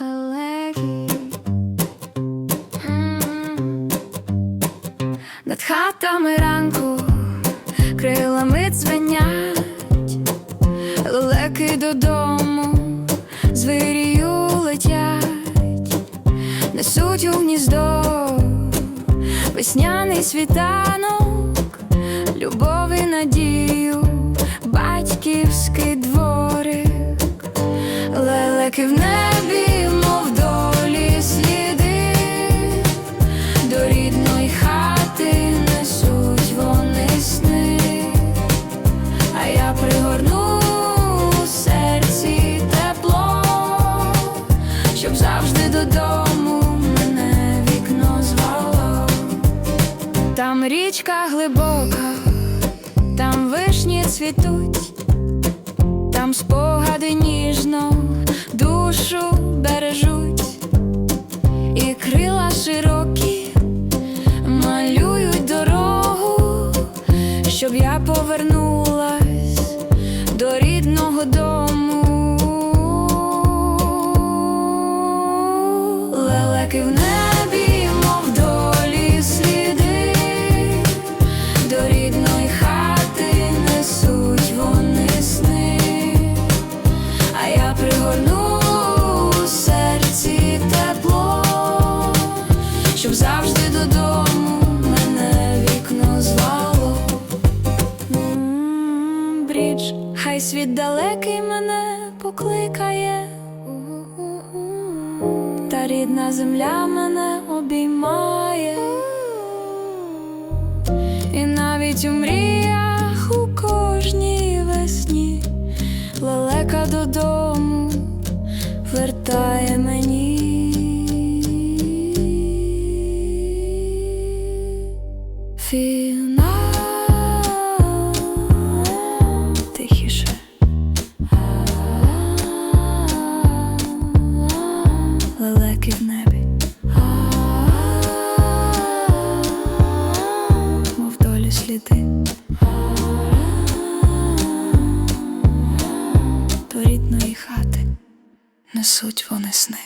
лелеки. Над хатами ранку крилами дзвенять, лелеки додому звирію летять, несуть у гніздо весняний світанок, любов і надію, батьківський дворик, лелеки в небі, Там річка глибока, там вишні цвітуть, там спогади ніжно душу бережуть, і крила широкі малюють дорогу, щоб я повернулась до рідного дому. Лелеки в небі, пригорну у серці тепло, щоб завжди додому мене вікно звало. Брідж, хай світ далекий мене покликає, та рідна земля мене обіймає, і навіть у мріях у кожній весні лелека додому вертає мені. Фінал тихіше. Лелеки в небі. Несуть вони сни.